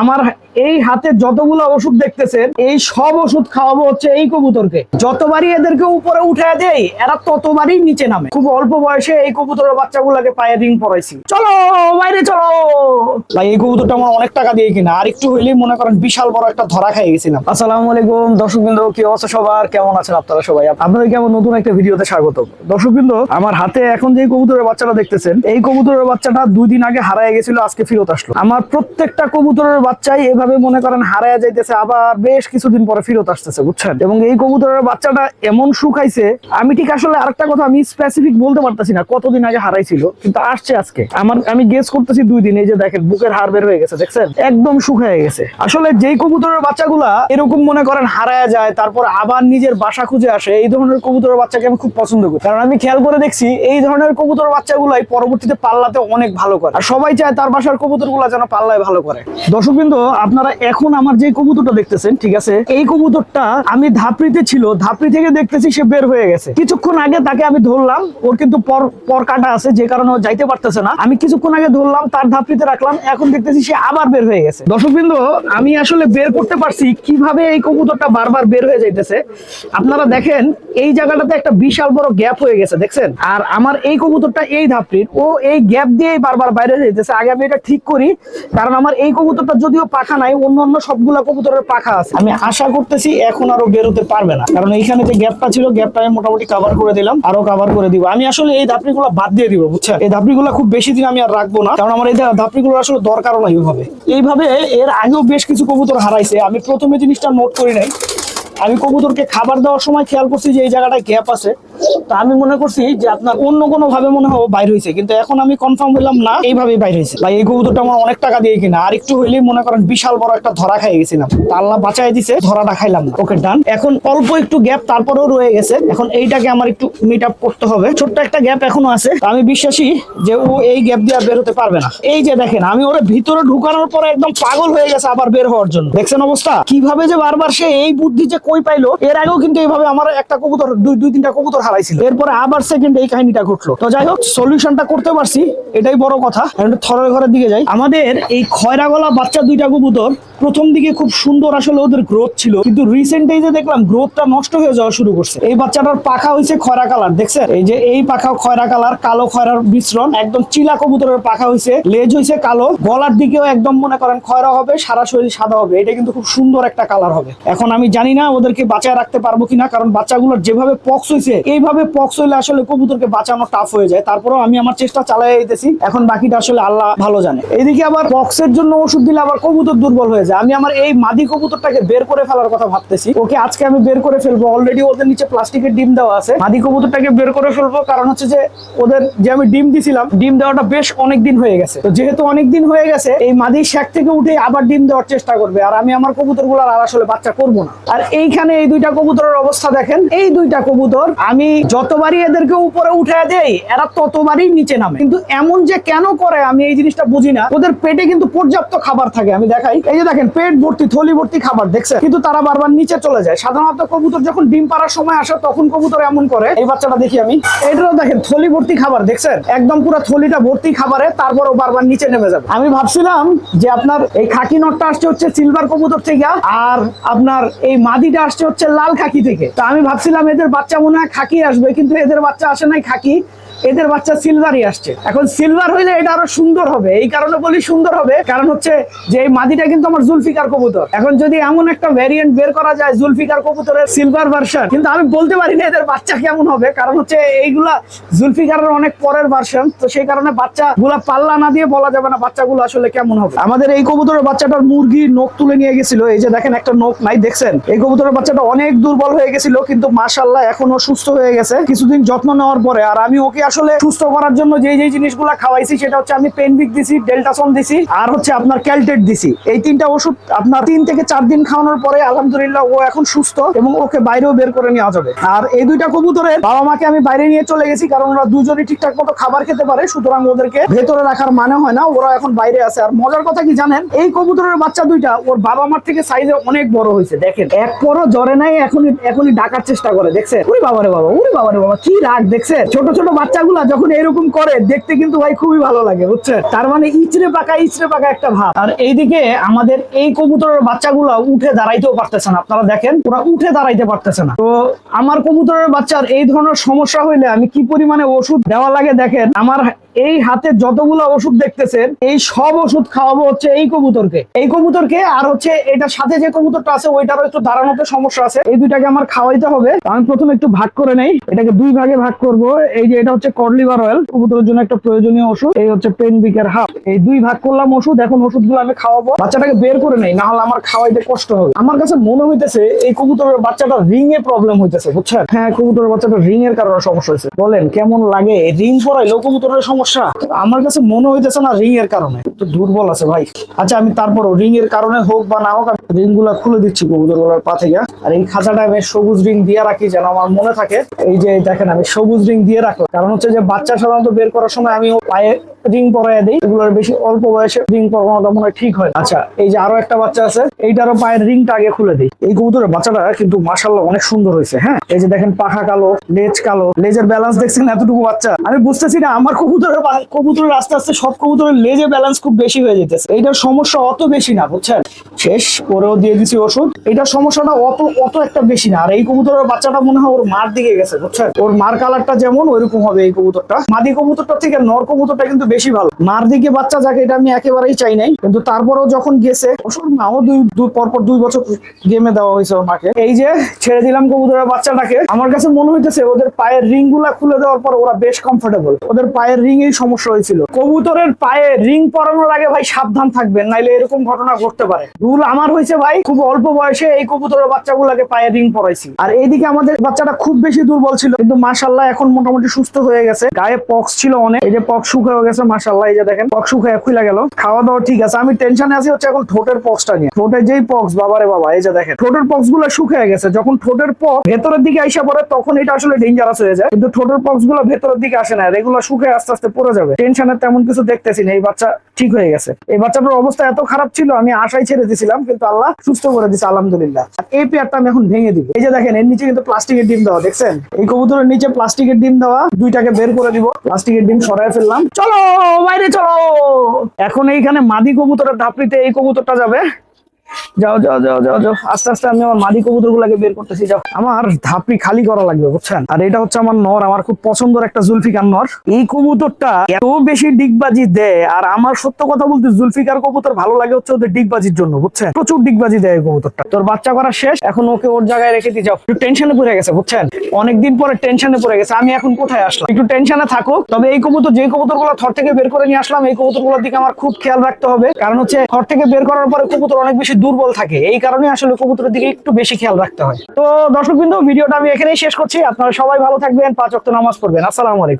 আমার এই হাতে যতগুলো ওষুধ দেখতেছেন, এই সব ওষুধ খাওয়াবো হচ্ছে এই কবুতরকে। যতবারই এদেরকে উপরে উঠে দেই, এরা ততবারই নিচে নামে। খুব অল্প বয়সে এই কবুতরের বাচ্চাগুলোকে পায়ে রিং পরাইছি। চলো, বাইরে চলো! ভাই, এই কবুতরটা আমার অনেক টাকা দিয়ে কিনা। আর একটু হইলেই মনে করেন বিশাল বড় একটা ধরা খাই গেছিলাম। আসসালামু আলাইকুম দর্শক বিন্দু কি অবস্থা সবার? কেমন আছেন আপনারা সবাই? আপনাদের কেমন নতুন একটা ভিডিওতে স্বাগত। দর্শক বিন্দু আমার হাতে এখন যে কবুতরের বাচ্চাটা দেখতেছেন, এই কবুতরের বাচ্চাটা দুই দিন আগে হারায় গেছিল, আজকে ফেরত আসলো। আমার প্রত্যেকটা কবুতরের বাচ্চাই এভাবে মনে করেন হারায় যাইতেছে, আবার বেশ কিছুদিন পরে ফেরত আসতেছে, বুঝছেন? এবং এই কবুতরের বাচ্চাটা এমন শুকাইছে, আমি ঠিক আসলে আরেকটা কথা আমি স্পেসিফিক বলতে পারতেছি না, কতদিন আগে হারাইছিল, কিন্তু আসছে আজকে। আমার, আমি গেস করতেছি দুই দিন, এই যে দেখেন, বুকের হাড় বের হয়ে গেছে, দেখছেন? একদম শুকায় গেছে। আসলে যেই কবুতরের বাচ্চাগুলা এরকম মনে করেন হারায় যায়, তারপর আবার নিজের বাসা খুঁজে আসে, এই ধরনের কবুতরের বাচ্চাকে আমি খুব পছন্দ করি। কারণ আমি খেয়াল করে দেখছি, এই ধরনের কবুতরের বাচ্চাগুলাই পরবর্তীতে পাল্লাতে অনেক ভালো করে। আর সবাই চায় তার বাসার কবুতর কবুতরগুলা যেন পাল্লায় ভালো করে। দর্শক বিন্দু আপনারা এখন আমার যে কবুতরটা দেখতেছেন, ঠিক আছে, এই কবুতরটা আমি ধাপড়িতে ছিল, ধাপড়ি থেকে দেখতেছি সে বের হয়ে গেছে। কিছুক্ষণ আগে তাকে আমি ধরলাম, ওর কিন্তু পর পর কাটা আছে, যে কারণে ও যাইতে পারতেছে না। আমি কিছুক্ষণ আগে ধরলাম, তার ধাপড়িতে রাখলাম, এখন দেখতেছি সে আবার বের হয়ে গেছে। দর্শক বিন্দু আমি আসলে বের করতে পারছি কীভাবে এই কবুতরটা বারবার বের হয়ে যাইতেছে। আপনারা দেখেন, এই জায়গাটাতে একটা বিশাল বড় গ্যাপ হয়ে গেছে, দেখছেন? আর আমার এই কবুতরটা এই ধাপড়ির, ও এই গ্যাপ দিয়েই বারবার বাইরে যাইতেছে। আগে আমি এটা ঠিক করি, কারণ আমার এই কবুতরটা যদিও পাখা নাই অন্য অন্য সবগুলা কবুতরের পাখা আছে। আমি আশা করতেছি এখন আরও বেরোতে পারবে না। কারণ এইখানে যে গ্যাপটা ছিল, গ্যাপটা আমি মোটামুটি কাভার করে দিলাম, আরও কাভার করে দিব। আমি আসলে এই ধাপড়িগুলো বাদ দিয়ে দিব, বুঝছেন? এই ধাপড়িগুলো খুব বেশি দিন আমি আর রাখব না, কারণ আমার এই ধাপড়িগুলো আসলে দরকারও নাই এইভাবে এইভাবে এর আগেও বেশ কিছু কবুতর হারাইছে। আমি প্রথমে জিনিসটা নোট করি নাই। আমি কবুতরকে খাবার দেওয়ার সময় খেয়াল করছি যে এই জায়গাটায় গ্যাপ আছে। তো আমি মনে করছি যে আপনার অন্য কোনো ভাবে মনে হয় বাইর হয়েছে। কিন্তু এখন আমি কনফার্ম হইলাম, না, এইভাবেই বাইর হয়েছে। ভাই, এই কবুতরটা আমার অনেক টাকা দিয়ে কিনা। আর একটু হইলেই মনে করেন বিশাল বড় একটা ধরা খাই গেছিলাম। তা আল্লাহ বাঁচাই দিছে, ধরাটা খাইলাম না। ওকে ডান এখন অল্প একটু গ্যাপ তারপরেও রয়ে গেছে। এখন এইটাকে আমার একটু মিট আপ করতে হবে। ছোট্ট একটা গ্যাপ এখনও আছে। আমি বিশ্বাসী যে ও এই গ্যাপ দিয়ে বের হতে পারবে না। এই যে দেখেন, আমি ওর ভিতরে ঢুকানোর পরে একদম পাগল হয়ে গেছে আবার বের হওয়ার জন্য। দেখছেন অবস্থা? কীভাবে যে বারবার সে এই বুদ্ধি যে কই পাইলো? এর আগেও কিন্তু এইভাবে আমার একটা কবুতর, দুই দুই, তিনটা কবুতর হারাইছিল। এরপরে আবার সেকেন্ড এই কাহিনীটা ঘটলো। তো যাই হোক সলিউশনটা করতে পারছি, এটাই বড় কথা। থরের ঘরের দিকে যাই। আমাদের এই খয়রা গলা বাচ্চা দুইটা কবুতর, প্রথম দিকে খুব সুন্দর আসলে ওদের গ্রোথ ছিল, কিন্তু রিসেন্ট এই যে দেখলাম গ্রোথটা নষ্ট হয়ে যাওয়া শুরু করছে। এই বাচ্চাটার পাখা হয়েছে খয়রা কালার, দেখছেন? এই যে এই পাখা খয়রা কালার, কালো খয়রার মিশ্রণ, একদম চিলা কবুতরের পাখা হয়েছে লেজ হয়েছে কালো, গলার দিকেও একদম মনে করেন খয়রা হবে, সারা শরীর সাদা হবে। এটা কিন্তু খুব সুন্দর একটা কালার হবে। এখন আমি জানি না ওদেরকে বাঁচায় রাখতে পারব কিনা? কারণ বাচ্চাগুলোর যেভাবে পক্স হয়েছে এইভাবে পক্স হইলে আসলে কবুতরকে বাঁচানো টাফ হয়ে যায়। তারপরেও আমি আমার চেষ্টা চালাই যেতেছি এখন বাকিটা আসলে আল্লাহ ভালো জানে। এইদিকে আবার পক্সের জন্য ওষুধ দিলে আবার কবুতর দুর্বল হয়ে যায়। আমি আমার এই মাদি কবুতরটাকে বের করে ফেলার কথা ভাবতেছি। ওকে আজকে আমি বের করে ফেলব। অলরেডি ওদের নিচে প্লাস্টিকের ডিম দেওয়া আছে। মাদি কবুতরটাকে বের করে ফেলব। কারণ হচ্ছে যে ওদের যে আমি ডিম দিছিলাম, ডিম দেওয়াটা বেশ অনেক দিন হয়ে গেছে। তো যেহেতু অনেক দিন হয়ে গেছে, এই মাদি শ্যাক থেকে উঠে আবার ডিম দেওয়ার চেষ্টা করবে। আর আমি আমার কবুতরগুলার আর আসলে বাচ্চা করব না। আর এইখানে এই দুইটা কবুতরের অবস্থা দেখেন। এই দুইটা কবুতর আমি যতবারই এদেরকে উপরে উঠে দেই, এরা ততবারই নিচে নামে। কিন্তু এমন যে কেন করে আমি এই জিনিসটা বুঝি না। ওদের পেটে কিন্তু পর্যাপ্ত খাবার থাকে, আমি দেখাই। এই যে দেখেন, পেট ভর্তি, থলি ভর্তি খাবার দেখছে কিন্তু তারা বারবার নিচে চলে যায়। সাধারণত কবুতর যখন ডিম পাড়ার সময় আসে, তখন কবুতর এমন করে। এই বাচ্চাটা দেখি আমি। এটাও দেখেন, থলি ভর্তি খাবার, দেখছেন? একদম পুরো থলিটা ভর্তি খাবারে, তারপরও বারবার নিচে নেমে যাবে। আমি ভাবছিলাম যে আপনার এই খাকি নটটা আসছে হচ্ছে সিলভার কবুতর থেকে, আর আপনার এই মাদিটা আসছে হচ্ছে লাল খাকি থেকে। তা আমি ভাবছিলাম এদের বাচ্চা মনে হয় খাকি আসবে, কিন্তু এদের বাচ্চা আসে নাই খাকি, এদের বাচ্চা সিলভারই আসছে। এখন সিলভার হইলে এটা আরও সুন্দর হবে, এই কারণে বলি সুন্দর হবে, কারণ হচ্ছে যে এই মাদিটা কিন্তু আমার জুলফিকার কবুতর। এখন যদি এমন একটা ভ্যারিয়েন্ট বের করা যায় জুলফিকার কবুতরের সিলভার ভার্সন কিন্তু আমি বলতে পারি না এদের বাচ্চা কেমন হবে, কারণ হচ্ছে এইগুলা জুলফিকারের অনেক পরের ভার্সন তো সেই কারণে বাচ্চা গুলা পাল্লা না দিয়ে বলা যাবে না বাচ্চাগুলো আসলে কেমন হবে। আমাদের এই কবুতরের বাচ্চাটার মুরগির নখ তুলে নিয়ে গেছিল, এই যে দেখেন একটা নখ নাই, দেখছেন? এই কবুতরের বাচ্চাটা অনেক দুর্বল হয়ে গেছিল, কিন্তু মাশাল্লাহ এখনও সুস্থ হয়ে গেছে। কিছুদিন যত্ন নেওয়ার পরে, আর আমি ওকে আসলে সুস্থ করার জন্য যে যে জিনিসগুলো খাওয়াইছি, সেটা হচ্ছে আমি পেনভিক দিছি, ডেল্টাসন দিছি, আর হচ্ছে আপনার ক্যালটেট দিছি। এই তিনটা ওষুধ আপনার তিন থেকে চার দিন খাওয়ানোর পরে, আলহামদুলিল্লাহ, ও এখন সুস্থ এবং ওকে বাইরেও বের করে নেওয়া যাবে। আর এই দুইটা কবুতরের বাবা মাকে আমি বাইরে নিয়ে চলে গেছি, কারণ ওরা দুজনই ঠিকঠাক মতো খাবার খেতে পারে, সুতরাং ওদেরকে ভেতরে রাখার মানে হয় না, ওরা এখন বাইরে আছে। আর মজার কথা কি জানেন, এই কবুতরের বাচ্চা দুইটা ওর বাবা মার থেকে সাইজে অনেক বড় হয়েছে। দেখেন, এক পর এখনও জ্বরে নাই, এখনই এখনই ডাকার চেষ্টা করে দেখছে উরি বাবারে বাবা উরি বাবারে বাবা, কি রাগ দেখছে ছোট ছোট বাচ্চাগুলা যখন এরকম করে, দেখতে কিন্তু ভাই খুবই ভালো লাগে বুঝছে তার মানে ইচড়ে পাকা ইচড়ে পাকা একটা ভাব। আর এইদিকে আমাদের এই কবুতরের বাচ্চাগুলা উঠে দাঁড়াইতেও পারতেছে না, আপনারা দেখেন, ওরা উঠে দাঁড়াইতে পারতেছে না। তো আমার কবুতরের বাচ্চার এই ধরনের সমস্যা হইলে আমি কি পরিমাণে ওষুধ দেওয়া লাগে, দেখেন? আমার এই হাতে যতগুলো ওষুধ দেখতেছেন, এই সব ওষুধ খাওয়াবো হচ্ছে এই কবুতরকে। এই কবুতরকে আর হচ্ছে এটার সাথে যে কবুতরটা আছে, ওইটারও একটু দাঁড়ানোতে সমস্যা আছে। এই দুইটাকে আমার খাওয়াইতে হবে। আমি প্রথমে একটু ভাগ করে নেই। এটাকে দুই ভাগে ভাগ করব। এই যে এটা হচ্ছে কডলিভার অয়েল। কবুতরের জন্য একটা প্রয়োজনীয় ওষুধ। এই হচ্ছে পেন বিকের হাফ। এই দুই ভাগ করলাম ওষুধ। এখন ওষুধগুলো আমি খাওয়াবো। বাচ্চাটাকে বের করে নেই না হলে আমার খাওয়াইতে কষ্ট হবে। আমার কাছে মনে হইতেছে এই কবুতরের বাচ্চাটা রিং এ প্রবলেম হইতেছে, বুঝছেন? হ্যাঁ কবুতরের বাচ্চাটা রিং এর কারণে সমস্যা হয়েছে বলেন, কেমন লাগে? রিং পরাইলো কবুতরের সমস্যা আমার কাছে মনে হইতেছে না রিং এর কারণে। একটু দুর্বল আছে ভাই। আচ্ছা আমি তারপরও রিং এর কারণে হোক বা না হোক রিংগুলা খুলে দিচ্ছি কবুতরগুলার পা থেকে। আর এই খাঁচাটা আমি সবুজ রিং দিয়ে রাখি যেন আমার মনে থাকে। এই যে দেখেন, আমি সবুজ রিং দিয়ে রাখলাম। কারণ হচ্ছে যে বাচ্চা সাধারণত বের করার সময় আমি পায়ে রিং পরাই দিই। এগুলোর বেশি অল্প বয়সে রিং পরানোটা মনে ঠিক হয় আচ্ছা এই যে আরও একটা বাচ্চা আছে, এইটারও পায়ের রিংটা আগে খুলে দিই। এই কবুতরের বাচ্চাটা কিন্তু মাসাল্লাহ অনেক সুন্দর হয়েছে হ্যাঁ? এই যে দেখেন, পাখা কালো, লেজ কালো। লেজের ব্যালেন্স দেখছেন এতটুকু বাচ্চা? আমি বুঝতেছি না, আমার কবুতরের কবুতরের আস্তে আস্তে সব কবুতরের লেজে ব্যালেন্স খুব বেশি হয়ে যেতেছে। এইটার সমস্যা অত বেশি না, বুঝছেন? শেষ করেও দিয়ে দিছি ওষুধ। এটার সমস্যাটা অত অত একটা বেশি না। আর এই কবুতরের বাচ্চাটা মনে হয় ওর মার দিকে গেছে, বুঝছেন? ওর মার কালারটা যেমন, ওইরকম হবে এই কবুতরটা। মাদি কবুতরটা থেকে নর কবুতরটা কিন্তু বেশি ভালো। মার দিকে বাচ্চা যাকে, এটা আমি একেবারেই চাই নাই। কিন্তু তারপরেও যখন গেছে, ওষুধ মাও দুই দুই পরপর দুই বছর গেমে দেওয়া হয়েছে ওর মাকে। এই যে, ছেড়ে দিলাম কবুতরের বাচ্চাটাকে। আমার কাছে মনে হইতেছে ওদের পায়ের রিংগুলা খুলে দেওয়ার পর ওরা বেশ কমফোর্টেবল ওদের পায়ের রিং এই সমস্যা হয়েছিল। কবুতরের পায়ে রিং পরানোর আগে ভাই সাবধান থাকবেন, নাইলে এরকম ঘটনা ঘটতে পারে। ভুল আমার হয়েছে ভাই, খুব অল্প বয়সে এই কবুতরের বাচ্চাগুলোকে পায়ে রিং পরাইছি। আর এইদিকে আমাদের বাচ্চাটা খুব বেশি দুর্বল ছিল, কিন্তু মাশাল্লাহ এখন মোটামুটি সুস্থ হয়ে গেছে। গায়ে পক্স ছিল অনেক, এই যে পক্স শুকিয়ে গেছে মাশাল্লাহ এই যে দেখেন, পক্স শুকিয়ে খুলে গেল। খাওয়া দাওয়া ঠিক আছে, আমি টেনশনে আছি হচ্ছে এখন ঠোঁটের পক্সটা নিয়ে। ঠোঁটের যেই পক্স, বাবারে বাবা, এই যে দেখেন, ঠোঁটের পক্সগুলো শুকিয়ে গেছে। যখন ঠোঁটের পক্স ভেতরের দিকে আইসা পড়ে, তখন এটা আসলে ডেঞ্জারাস হয়ে যায়। কিন্তু ঠোঁটের পক্সগুলো ভেতরের দিকে আসে না এগুলো শুকিয়ে আস্তে আস্তে পড়ে যাবে। টেনশনের তেমন কিছু দেখতেছি না, এই বাচ্চা ঠিক হয়ে গেছে। এই বাচ্চাটার অবস্থা এত খারাপ ছিল, আমি আশাই ছেড়ে দিয়েছিলাম কিন্তু আল্লাহ সুস্থ করে দিচ্ছে আলহামদুলিল্লাহ। এই পেয়ারটা আমি এখন ভেঙে দিব। এই যে দেখেন, এর নিচে কিন্তু প্লাস্টিকের ডিম দেওয়া, দেখছেন? এই কবুতরের নিচে প্লাস্টিকের ডিম দেওয়া, দুইটাকে বের করে দিব। প্লাস্টিকের ডিম সরাই ফেললাম। চলো, বাইরে চলো! এখন এইখানে মাদি কবুতরের ধাপড়িতে এই কবুতরটা যাবে। যাও যাও যাও যাও যাও। আস্তে আস্তে আমি আমার মাদি কবুতর গুলাকে বের করতেছি, যাও। আমার ধাপড়ি খালি করা লাগবে, বুঝছেন? আর এটা হচ্ছে আমার নর, আমার খুব পছন্দের একটা জুলফিকার নর। এই কবুতরটা এত বেশি ডিগবাজি দেয়, আর আমার সত্য কথা বলতে জুলফিকার কবুতর ভালো লাগে হচ্ছে ওদের ডিগবাজির জন্য, বুঝছেন? প্রচুর ডিগবাজি দেয় এই কবুতরটা। তোর বাচ্চা করা শেষ, এখন ওকে ওর জায়গায় রেখে দিয়ে যাও। একটু টেনশনে পড়ে গেছে, বুঝছেন? অনেকদিন পরে টেনশনে পড়ে গেছে, আমি এখন কোথায় আসলাম? একটু টেনশনে থাকুক, তবে এই কবুতর যে কবুতরগুলো থর থেকে বের করে নিয়ে আসলাম, এই কবুতরগুলোর দিকে আমার খুব খেয়াল রাখতে হবে। কারণ হচ্ছে থর থেকে বের করার পরে কবুতর অনেক বেশি দুর্বল থাকে। এই কারণে আসলে কবুতরের দিকে একটু বেশি খেয়াল রাখতে হয়। তো দর্শক বিন্দু ভিডিওটা আমি এখানেই শেষ করছি। আপনারা সবাই ভালো থাকবেন, পাঁচ অক্ত নামাজ পড়বেন। আসসালামু আলাইকুম।